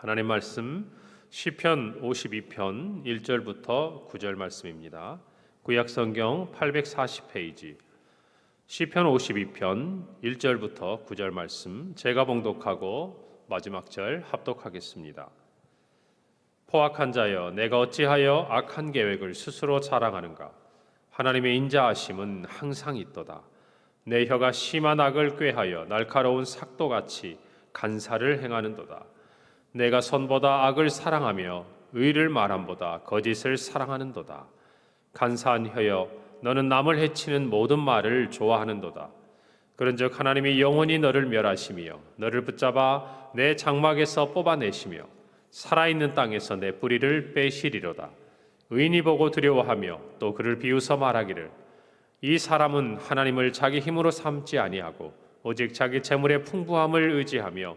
하나님 말씀 시편 52편 1절부터 9절 말씀입니다. 구약 성경 840페이지 시편 52편 1절부터 9절 말씀 제가 봉독하고 마지막 절 합독하겠습니다. 포악한 자여 내가 어찌하여 악한 계획을 스스로 자랑하는가 하나님의 인자하심은 항상 있도다 내 혀가 심한 악을 꾀하여 날카로운 삭도같이 간사를 행하는도다 내가 선보다 악을 사랑하며 의를 말함보다 거짓을 사랑하는도다. 간사한 혀여 너는 남을 해치는 모든 말을 좋아하는도다. 그런즉 하나님이 영원히 너를 멸하시며 너를 붙잡아 내 장막에서 뽑아내시며 살아있는 땅에서 내 뿌리를 빼시리로다. 의인이 보고 두려워하며 또 그를 비웃어 말하기를 이 사람은 하나님을 자기 힘으로 삼지 아니하고 오직 자기 재물의 풍부함을 의지하며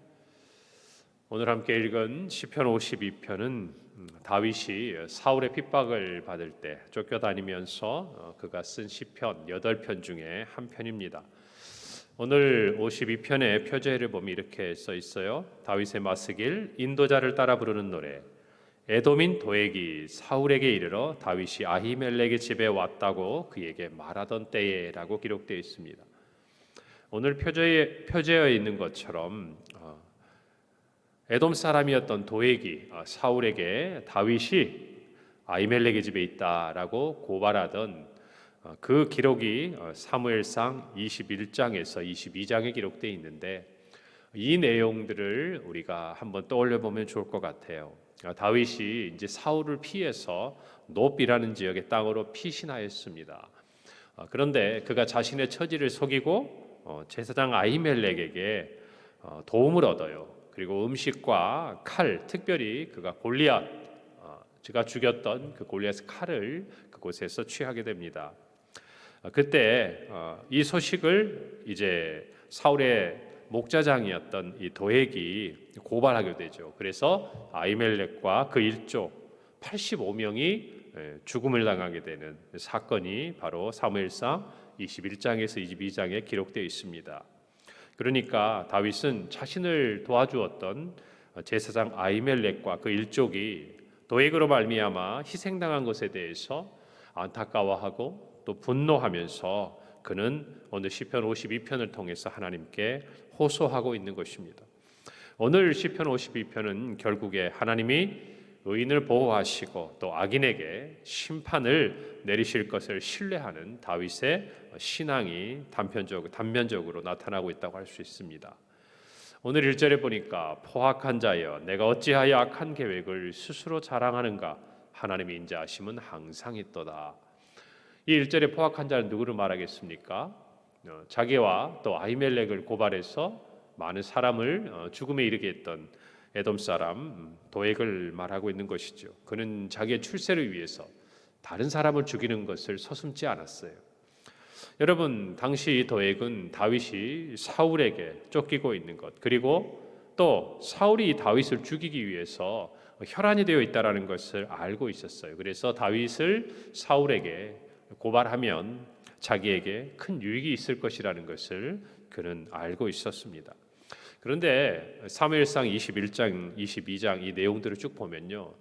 오늘 함께 읽은 시편 52편은 다윗이 사울의 핍박을 받을 때 쫓겨다니면서 어, 그가 쓴 시편 8편 중에 한 편입니다. 오늘 52편의 표제를 보면 이렇게 써 있어요. 다윗의 마스길 인도자를 따라 부르는 노래. 에돔인 도액이 사울에게 이르러 다윗이 아히멜렉의 집에 왔다고 그에게 말하던 때에라고 기록되어 있습니다. 오늘 표제에 표제어 있는 것처럼 어, 에돔 사람이었던 도액이 어, 사울에게 다윗이 아히멜렉의 집에 있다라고 고발하던 어, 그 기록이 사무엘상 21장에서 22장에 기록되어 있는데 이 내용들을 우리가 한번 떠올려 보면 좋을 것 같아요. 다윗이 이제 사울을 피해서 노비라는 지역의 땅으로 피신하였습니다. 그런데 그가 자신의 처지를 속이고 제사장 아히멜렉에게 도움을 얻어요. 그리고 음식과 칼, 특별히 그가 골리앗, 제가 죽였던 그 골리앗의 칼을 그곳에서 취하게 됩니다. 그때 이 소식을 이제 사울의 목자장이었던 이 도액이 고발하게 되죠. 그래서 아이멜렉과 그 일족 85명이 죽음을 당하게 되는 사건이 바로 사무엘상 21장에서 22장에 기록되어 있습니다. 그러니까 다윗은 자신을 도와주었던 제사장 아이멜렉과 그 일족이 도액으로 말미암아 희생당한 것에 대해서 안타까워하고 또 분노하면서 그는 오늘 시편 52편을 통해서 하나님께 호소하고 있는 것입니다. 오늘 시편 52편은 결국에 하나님이 의인을 보호하시고 또 악인에게 심판을 내리실 것을 신뢰하는 다윗의 신앙이 단편적 단면적으로 나타나고 있다고 할 수 있습니다. 오늘 1절에 보니까 포악한 자여 내가 어찌하여 악한 계획을 스스로 자랑하는가 하나님의 인자하심은 항상 있도다. 이 1절에 포악한 자는 누구를 말하겠습니까? 어, 자기와 또 아이멜렉을 고발해서 많은 사람을 어, 죽음에 이르게 했던 에돔 사람 음, 도액을 말하고 있는 것이죠. 그는 자기의 출세를 위해서 다른 사람을 죽이는 것을 서슴지 않았어요. 여러분 당시 도액은 다윗이 사울에게 쫓기고 있는 것 그리고 또 사울이 다윗을 죽이기 위해서 혈안이 되어 있다라는 것을 알고 있었어요. 그래서 다윗을 사울에게 고발하면 자기에게 큰 유익이 있을 것이라는 것을 그는 알고 있었습니다. 그런데 사무엘상 21장, 22장 이 내용들을 쭉 보면요.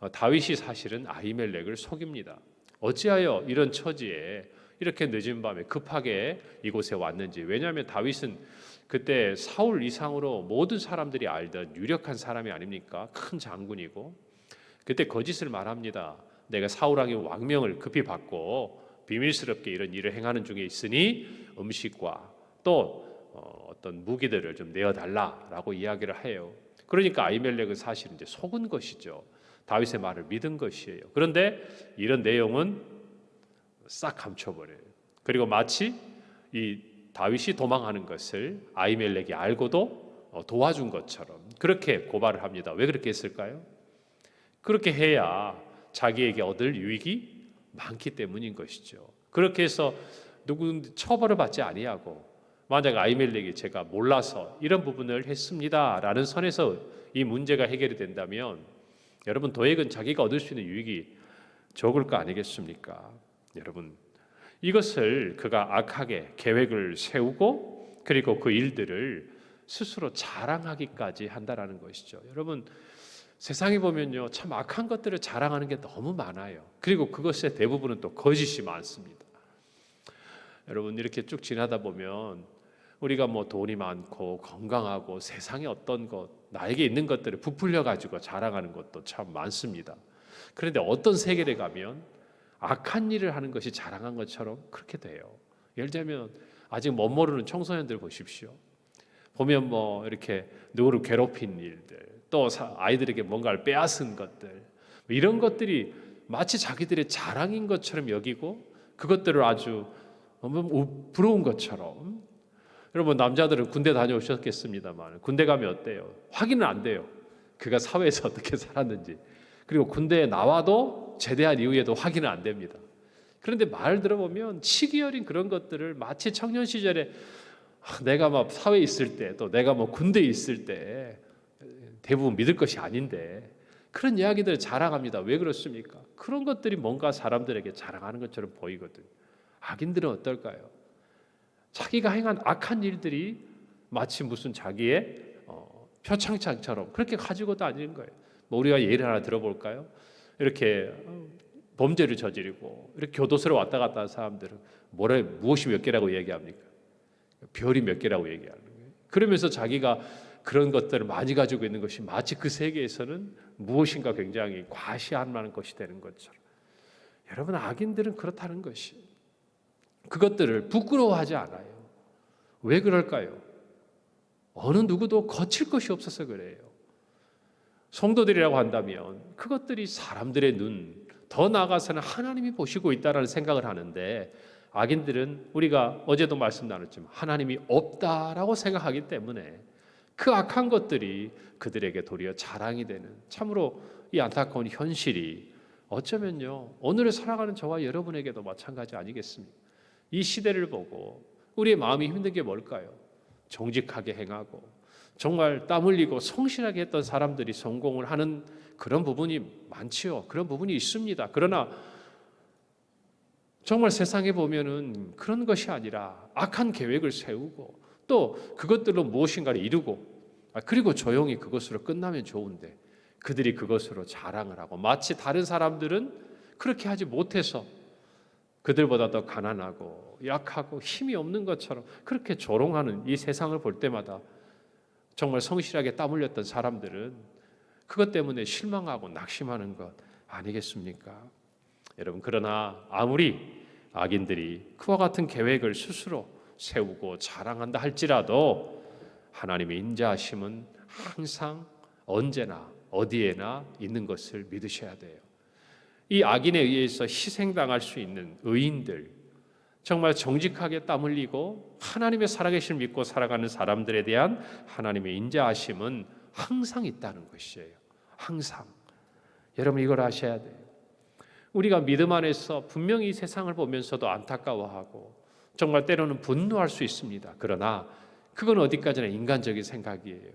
어, 다윗이 사실은 아히멜렉을 속입니다. 어찌하여 이런 처지에 이렇게 늦은 밤에 급하게 이곳에 왔는지. 왜냐하면 다윗은 그때 사울 이상으로 모든 사람들이 알던 유력한 사람이 아닙니까? 큰 장군이고. 그때 거짓을 말합니다. 내가 사울 왕의 왕명을 급히 받고 비밀스럽게 이런 일을 행하는 중에 있으니 음식과 또 어, 어떤 무기들을 좀 내어 달라라고 이야기를 해요. 그러니까 아이멜렉은 사실 이제 속은 것이죠. 다윗의 말을 믿은 것이에요. 그런데 이런 내용은 싹 감춰버려요. 그리고 마치 이 다윗이 도망하는 것을 아이멜렉이 알고도 어, 도와준 것처럼 그렇게 고발을 합니다. 왜 그렇게 했을까요? 그렇게 해야 자기에게 얻을 유익이 많기 때문인 것이죠. 그렇게 해서 누군 처벌을 받지 아니하고 만약 아이멜렉이 제가 몰라서 이런 부분을 했습니다라는 선에서 이 문제가 해결이 된다면 여러분 도액은 자기가 얻을 수 있는 유익이 적을 거 아니겠습니까? 여러분 이것을 그가 악하게 계획을 세우고 그리고 그 일들을 스스로 자랑하기까지 한다라는 것이죠. 여러분 세상에 보면요 참 악한 것들을 자랑하는 게 너무 많아요. 그리고 그것의 대부분은 또 거짓이 많습니다. 여러분 이렇게 쭉 지나다 보면 우리가 뭐 돈이 많고 건강하고 세상에 어떤 것 나에게 있는 것들을 부풀려 가지고 자랑하는 것도 참 많습니다. 그런데 어떤 세계에 가면 악한 일을 하는 것이 자랑한 것처럼 그렇게 돼요. 예를 들면 아직 못 모르는 청소년들 보십시오. 보면 뭐 이렇게 누구를 괴롭힌 일들, 또 사- 아이들에게 뭔가를 빼앗은 것들 뭐 이런 것들이 마치 자기들의 자랑인 것처럼 여기고 그것들을 아주 너무 우- 부러운 것처럼 여러분 남자들은 군대 다녀오셨겠습니다만 군대 가면 어때요? 확인은 안 돼요. 그가 사회에서 어떻게 살았는지 그리고 군대에 나와도 제대한 이후에도 확인은 안 됩니다. 그런데 말 들어보면 치기 어린 그런 것들을 마치 청년 시절에 아, 내가 막 사회에 있을 때 또 내가 뭐 군대에 있을 때 대부분 믿을 것이 아닌데 그런 이야기들을 자랑합니다. 왜 그렇습니까? 그런 것들이 뭔가 사람들에게 자랑하는 것처럼 보이거든. 악인들은 어떨까요? 자기가 행한 악한 일들이 마치 무슨 자기의 어, 표창장처럼 그렇게 가지고 다니는 거예요. 뭐 우리가 예를 하나 들어볼까요? 이렇게 어, 범죄를 저지르고 이렇게 교도소를 왔다 갔다 하는 사람들은 뭐래 무엇이 몇 개라고 얘기합니까? 별이 몇 개라고 얘기하는 거예요. 그러면서 자기가 그런 것들을 많이 가지고 있는 것이 마치 그 세계에서는 무엇인가 굉장히 과시할 만한 것이 되는 것처럼. 여러분 악인들은 그렇다는 것이 그것들을 부끄러워하지 않아요. 왜 그럴까요? 어느 누구도 거칠 것이 없어서 그래요. 성도들이라고 한다면 그것들이 사람들의 눈, 더 나아가서는 하나님이 보시고 있다라는 생각을 하는데 악인들은 우리가 어제도 말씀 나눴지만 하나님이 없다라고 생각하기 때문에 그 악한 것들이 그들에게 도리어 자랑이 되는 참으로 이 안타까운 현실이 어쩌면요 오늘을 살아가는 저와 여러분에게도 마찬가지 아니겠습니까? 이 시대를 보고 우리의 마음이 힘든 게 뭘까요? 정직하게 행하고 정말 땀 흘리고 성실하게 했던 사람들이 성공을 하는 그런 부분이 많지요. 그런 부분이 있습니다. 그러나 정말 세상에 보면은 그런 것이 아니라 악한 계획을 세우고 또 그것들로 무엇인가를 이루고 아, 그리고 조용히 그것으로 끝나면 좋은데 그들이 그것으로 자랑을 하고 마치 다른 사람들은 그렇게 하지 못해서 그들보다 더 가난하고 약하고 힘이 없는 것처럼 그렇게 조롱하는 이 세상을 볼 때마다 정말 성실하게 땀 흘렸던 사람들은 그것 때문에 실망하고 낙심하는 것 아니겠습니까? 여러분 그러나 아무리 악인들이 그와 같은 계획을 스스로 세우고 자랑한다 할지라도 하나님의 인자하심은 항상 언제나 어디에나 있는 것을 믿으셔야 돼요. 이 악인에 의해서 희생당할 수 있는 의인들, 정말 정직하게 땀 흘리고 하나님의 살아계실 믿고 살아가는 사람들에 대한 하나님의 인자하심은 항상 있다는 것이에요. 항상. 여러분 이걸 아셔야 돼요. 우리가 믿음 안에서 분명히 이 세상을 보면서도 안타까워하고 정말 때로는 분노할 수 있습니다. 그러나 그건 어디까지나 인간적인 생각이에요.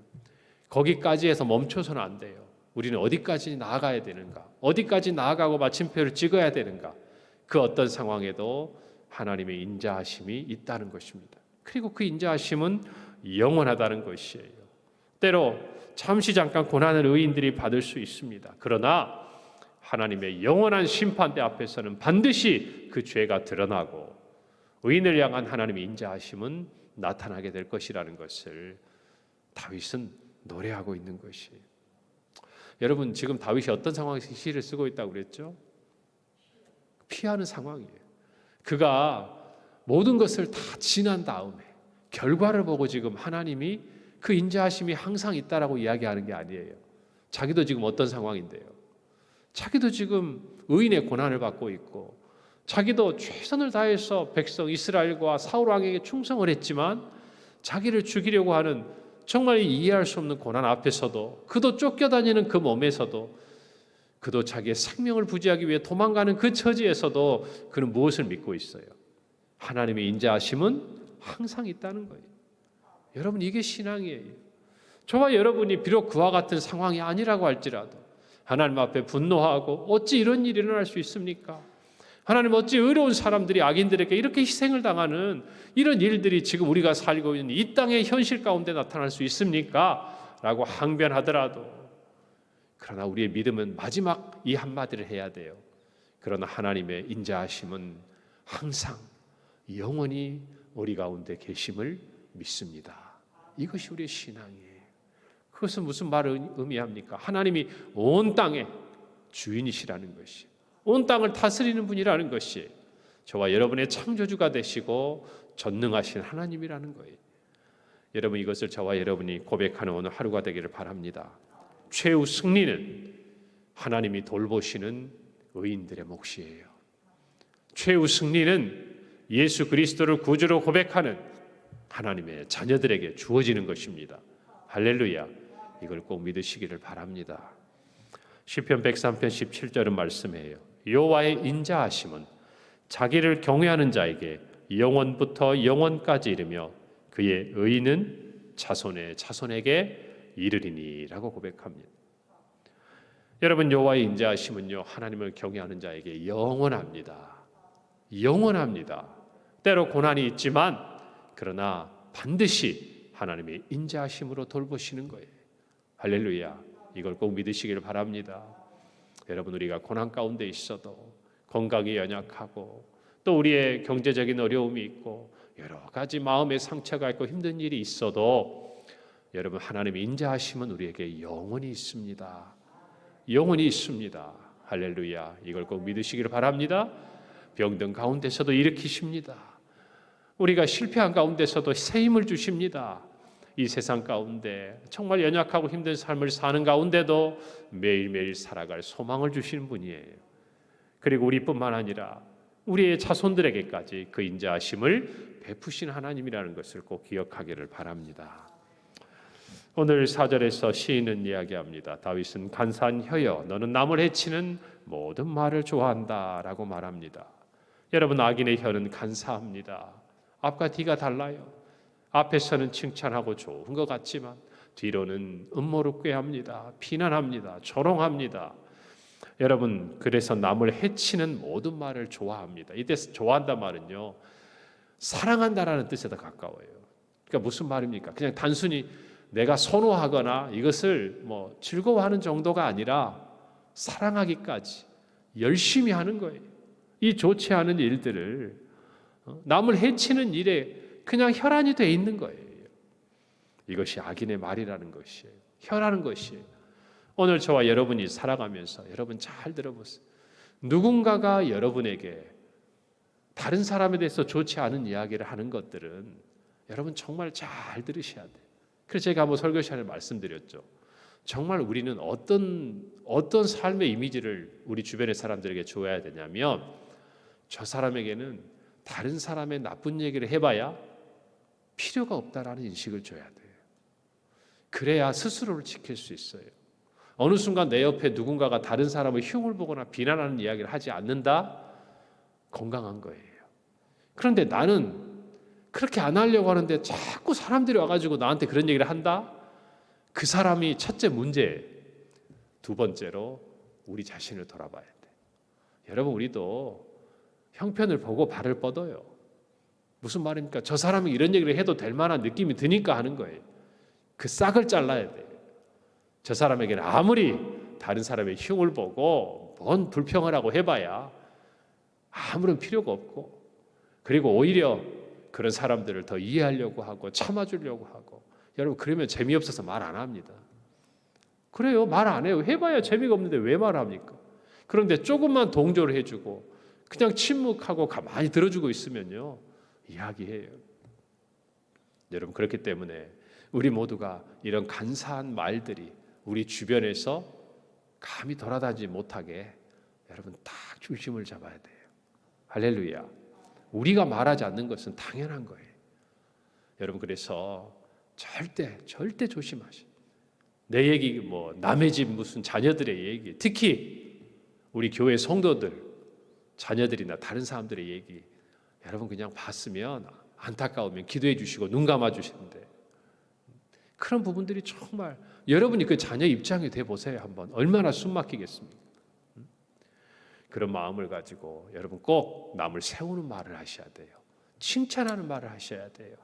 거기까지 해서 멈춰서는 안 돼요. 우리는 어디까지 나아가야 되는가? 어디까지 나아가고 마침표를 찍어야 되는가? 그 어떤 상황에도 하나님의 인자하심이 있다는 것입니다. 그리고 그 인자하심은 영원하다는 것이에요. 때로 잠시 잠깐 고난을 의인들이 받을 수 있습니다. 그러나 하나님의 영원한 심판대 앞에서는 반드시 그 죄가 드러나고 의인을 향한 하나님의 인자하심은 나타나게 될 것이라는 것을 다윗은 노래하고 있는 것이에요. 여러분 지금 다윗이 어떤 상황에서 시를 쓰고 있다고 그랬죠? 피하는 상황이에요. 그가 모든 것을 다 지난 다음에 결과를 보고 지금 하나님이 그 인자하심이 항상 있다라고 이야기하는 게 아니에요. 자기도 지금 어떤 상황인데요. 자기도 지금 의인의 고난을 받고 있고 자기도 최선을 다해서 백성 이스라엘과 사울 왕에게 충성을 했지만 자기를 죽이려고 하는 정말 이해할 수 없는 고난 앞에서도 그도 쫓겨다니는 그 몸에서도 그도 자기의 생명을 부지하기 위해 도망가는 그 처지에서도 그는 무엇을 믿고 있어요? 하나님의 인자하심은 항상 있다는 거예요. 여러분 이게 신앙이에요. 저와 여러분이 비록 그와 같은 상황이 아니라고 할지라도 하나님 앞에 분노하고 어찌 이런 일이 일어날 수 있습니까? 하나님 어찌 의로운 사람들이 악인들에게 이렇게 희생을 당하는 이런 일들이 지금 우리가 살고 있는 이 땅의 현실 가운데 나타날 수 있습니까? 라고 항변하더라도 그러나 우리의 믿음은 마지막 이 한마디를 해야 돼요. 그러나 하나님의 인자하심은 항상 영원히 우리 가운데 계심을 믿습니다. 이것이 우리의 신앙이에요. 그것은 무슨 말을 의미합니까? 하나님이 온 땅의 주인이시라는 것이, 온 땅을 다스리는 분이라는 것이 저와 여러분의 창조주가 되시고 전능하신 하나님이라는 거예요. 여러분 이것을 저와 여러분이 고백하는 오늘 하루가 되기를 바랍니다. 최후 승리는 하나님이 돌보시는 의인들의 몫이에요. 최후 승리는 예수 그리스도를 구주로 고백하는 하나님의 자녀들에게 주어지는 것입니다. 할렐루야. 이걸 꼭 믿으시기를 바랍니다. 시편 103편 17절은 말씀해요. 여호와의 인자하심은 자기를 경외하는 자에게 영원부터 영원까지 이르며 그의 의는 자손의 자손에게 이르리니라고 고백합니다. 여러분 여호와의 인자하심은요 하나님을 경외하는 자에게 영원합니다. 영원합니다. 때로 고난이 있지만 그러나 반드시 하나님의 인자하심으로 돌보시는 거예요. 할렐루야. 이걸 꼭 믿으시기를 바랍니다. 여러분 우리가 고난 가운데 있어도 건강이 연약하고 또 우리의 경제적인 어려움이 있고 여러 가지 마음의 상처가 있고 힘든 일이 있어도 여러분 하나님의 인자하심은 우리에게 영원히 있습니다. 영원히 있습니다. 할렐루야. 이걸 꼭 믿으시기를 바랍니다. 병든 가운데서도 일으키십니다. 우리가 실패한 가운데서도 새 힘을 주십니다. 이 세상 가운데 정말 연약하고 힘든 삶을 사는 가운데도 매일매일 살아갈 소망을 주시는 분이에요. 그리고 우리뿐만 아니라 우리의 자손들에게까지 그 인자하심을 베푸신 하나님이라는 것을 꼭 기억하기를 바랍니다. 오늘 사절에서 시인은 이야기합니다. 다윗은 간사한 혀여 너는 남을 해치는 모든 말을 좋아한다라고 말합니다. 여러분 악인의 혀는 간사합니다. 앞과 뒤가 달라요. 앞에서는 칭찬하고 좋은 것 같지만 뒤로는 음모를 꾀합니다. 비난합니다. 조롱합니다. 여러분 그래서 남을 해치는 모든 말을 좋아합니다. 이때 좋아한다 말은요 사랑한다라는 뜻에 더 가까워요. 그러니까 무슨 말입니까? 그냥 단순히 내가 선호하거나 이것을 뭐 즐거워하는 정도가 아니라 사랑하기까지 열심히 하는 거예요. 이 좋지 않은 일들을 어, 남을 해치는 일에 그냥 혈안이 돼 있는 거예요. 이것이 악인의 말이라는 것이에요. 혈하는 것이에요. 오늘 저와 여러분이 살아가면서 여러분 잘 들어보세요. 누군가가 여러분에게 다른 사람에 대해서 좋지 않은 이야기를 하는 것들은 여러분 정말 잘 들으셔야 돼요. 그래서 제가 한번 설교 시간에 말씀드렸죠. 정말 우리는 어떤 어떤 삶의 이미지를 우리 주변의 사람들에게 줘야 되냐면 저 사람에게는 다른 사람의 나쁜 얘기를 해봐야 필요가 없다라는 인식을 줘야 돼요. 그래야 스스로를 지킬 수 있어요. 어느 순간 내 옆에 누군가가 다른 사람의 흉을 보거나 비난하는 이야기를 하지 않는다? 건강한 거예요. 그런데 나는 그렇게 안 하려고 하는데 자꾸 사람들이 와가지고 나한테 그런 얘기를 한다? 그 사람이 첫째 문제, 두 번째로 우리 자신을 돌아봐야 돼. 여러분, 우리도 형편을 보고 발을 뻗어요. 무슨 말입니까? 저 사람이 이런 얘기를 해도 될 만한 느낌이 드니까 하는 거예요. 그 싹을 잘라야 돼. 저 사람에게는 아무리 다른 사람의 흉을 보고 뭔 불평을 하고 해봐야 아무런 필요가 없고 그리고 오히려 그런 사람들을 더 이해하려고 하고 참아주려고 하고 여러분 그러면 재미없어서 말 안 합니다. 그래요 말 안 해요 해봐야 재미가 없는데 왜 말합니까? 그런데 조금만 동조를 해주고 그냥 침묵하고 가만히 들어주고 있으면요 이야기해요. 여러분 그렇기 때문에 우리 모두가 이런 간사한 말들이 우리 주변에서 감히 돌아다니지 못하게 여러분 딱 중심을 잡아야 돼요. 할렐루야. 우리가 말하지 않는 것은 당연한 거예요. 여러분 그래서 절대 절대 조심하시. 내 얘기 뭐 남의 집 무슨 자녀들의 얘기 특히 우리 교회 성도들, 자녀들이나 다른 사람들의 얘기 여러분 그냥 봤으면 안타까우면 기도해 주시고 눈 감아 주시는데 그런 부분들이 정말 여러분이 그 자녀 입장이 돼 보세요 한번 얼마나 숨막히겠습니까? 그런 마음을 가지고 여러분 꼭 남을 세우는 말을 하셔야 돼요. 칭찬하는 말을 하셔야 돼요.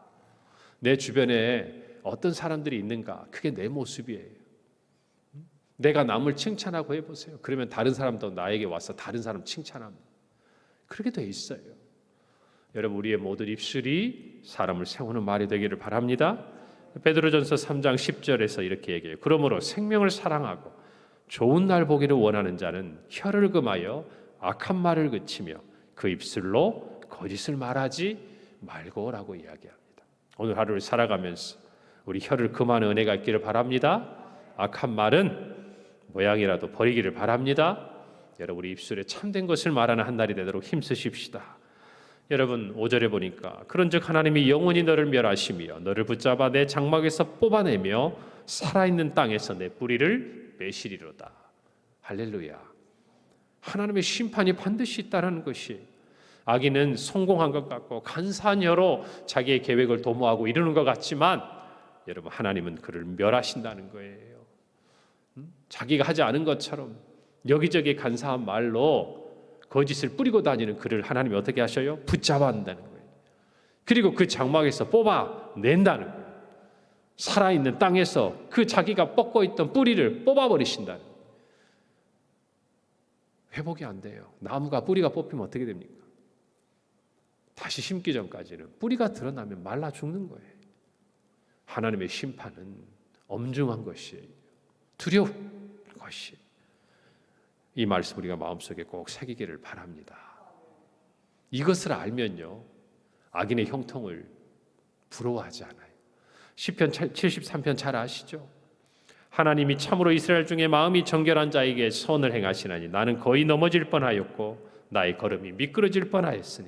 내 주변에 어떤 사람들이 있는가? 그게 내 모습이에요. 내가 남을 칭찬하고 해보세요. 그러면 다른 사람도 나에게 와서 다른 사람 칭찬합니다. 그렇게 돼 있어요. 여러분 우리의 모든 입술이 사람을 세우는 말이 되기를 바랍니다. 베드로전서 3장 10절에서 이렇게 얘기해요. 그러므로 생명을 사랑하고 좋은 날 보기를 원하는 자는 혀를 금하여 악한 말을 그치며 그 입술로 거짓을 말하지 말고라고 이야기합니다. 오늘 하루를 살아가면서 우리 혀를 금하는 은혜가 있기를 바랍니다. 악한 말은 모양이라도 버리기를 바랍니다. 여러분 우리 입술에 참된 것을 말하는 한 날이 되도록 힘쓰십시다. 여러분 5절에 보니까 그런즉 하나님이 영원히 너를 멸하시며 너를 붙잡아 내 장막에서 뽑아내며 살아있는 땅에서 내 뿌리를 매시리로다. 할렐루야. 하나님의 심판이 반드시 있다는 것이 악인은 성공한 것 같고 간사한 혀로 자기의 계획을 도모하고 이루는 것 같지만 여러분 하나님은 그를 멸하신다는 거예요. 음? 자기가 하지 않은 것처럼 여기저기 간사한 말로 거짓을 뿌리고 다니는 그를 하나님이 어떻게 하셔요? 붙잡아 한다는 거예요. 그리고 그 장막에서 뽑아 낸다는 거예요. 살아있는 땅에서 그 자기가 뻗고 있던 뿌리를 뽑아버리신다는 거예요. 회복이 안 돼요. 나무가 뿌리가 뽑히면 어떻게 됩니까? 다시 심기 전까지는 뿌리가 드러나면 말라 죽는 거예요. 하나님의 심판은 엄중한 것이에요. 두려운 것이. 이 말씀 우리가 마음속에 꼭 새기기를 바랍니다. 이것을 알면요. 악인의 형통을 부러워하지 않아요. 시편 73편 잘 아시죠? 하나님이 참으로 이스라엘 중에 마음이 정결한 자에게 선을 행하시나니 나는 거의 넘어질 뻔하였고 나의 걸음이 미끄러질 뻔하였으니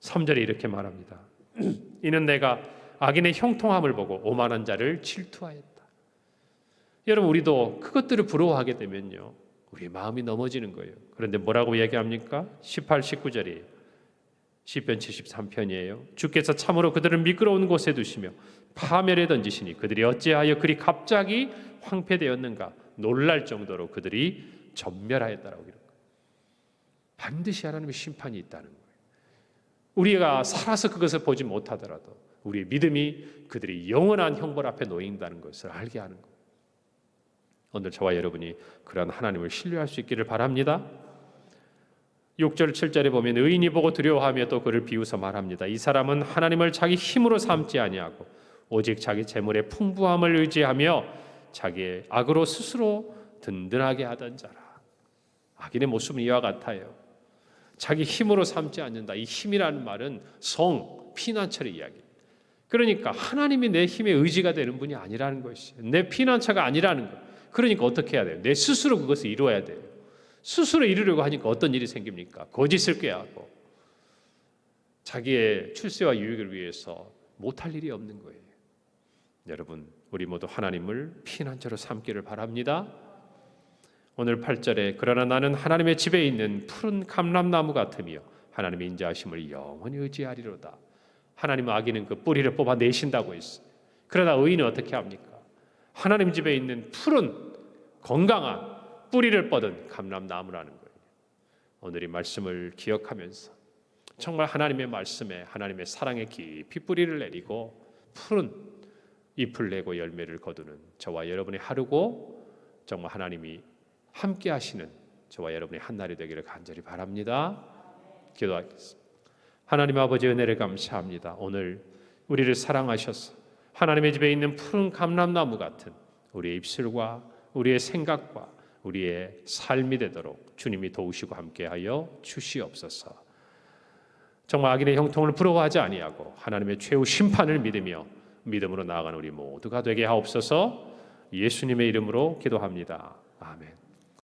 3절에 이렇게 말합니다. 이는 내가 악인의 형통함을 보고 오만한 자를 질투하였다. 여러분 우리도 그것들을 부러워하게 되면요. 우리 마음이 넘어지는 거예요. 그런데 뭐라고 얘기합니까? 18, 19절이 시편 73편이에요. 주께서 참으로 그들을 미끄러운 곳에 두시며 파멸에 던지시니 그들이 어찌하여 그리 갑자기 황폐되었는가 놀랄 정도로 그들이 전멸하였다라고 기록. 반드시 하나님의 심판이 있다는 거예요. 우리가 살아서 그것을 보지 못하더라도 우리의 믿음이 그들이 영원한 형벌 앞에 놓인다는 것을 알게 하는 거예요. 오늘 저와 여러분이 그러한 하나님을 신뢰할 수 있기를 바랍니다. 6절 7절에 보면 의인이 보고 두려워하며 또 그를 비웃어 말합니다. 이 사람은 하나님을 자기 힘으로 삼지 아니하고 오직 자기 재물의 풍부함을 의지하며 자기의 악으로 스스로 든든하게 하던 자라. 악인의 모습은 이와 같아요. 자기 힘으로 삼지 않는다. 이 힘이라는 말은 성, 피난처의 이야기. 그러니까 하나님이 내 힘의 의지가 되는 분이 아니라는 것이 내 피난처가 아니라는 것. 그러니까 어떻게 해야 돼요? 내 스스로 그것을 이루어야 돼요. 스스로 이루려고 하니까 어떤 일이 생깁니까? 거짓을 꾀하고 자기의 출세와 유익을 위해서 못할 일이 없는 거예요. 여러분, 우리 모두 하나님을 피난처로 삼기를 바랍니다. 오늘 8절에 그러나 나는 하나님의 집에 있는 푸른 감람나무 같으며 하나님의 인자하심을 영원히 의지하리로다. 하나님은 악인은 그 뿌리를 뽑아 내신다고 했어. 그러나 의인은 어떻게 합니까? 하나님 집에 있는 푸른 건강한 뿌리를 뻗은 감람나무라는 거예요. 오늘 이 말씀을 기억하면서 정말 하나님의 말씀에 하나님의 사랑에 깊이 뿌리를 내리고 푸른 잎을 내고 열매를 거두는 저와 여러분의 하루고 정말 하나님이 함께 하시는 저와 여러분의 한 날이 되기를 간절히 바랍니다. 기도하겠습니다. 하나님 아버지 은혜를 감사합니다. 오늘 우리를 사랑하셔서 하나님의 집에 있는 푸른 감람나무 같은 우리의 입술과 우리의 생각과 우리의 삶이 되도록 주님이 도우시고 함께하여 주시옵소서. 정말 악인의 형통을 부러워하지 아니하고 하나님의 최후 심판을 믿으며 믿음으로 나아가는 우리 모두가 되게 하옵소서. 예수님의 이름으로 기도합니다. 아멘.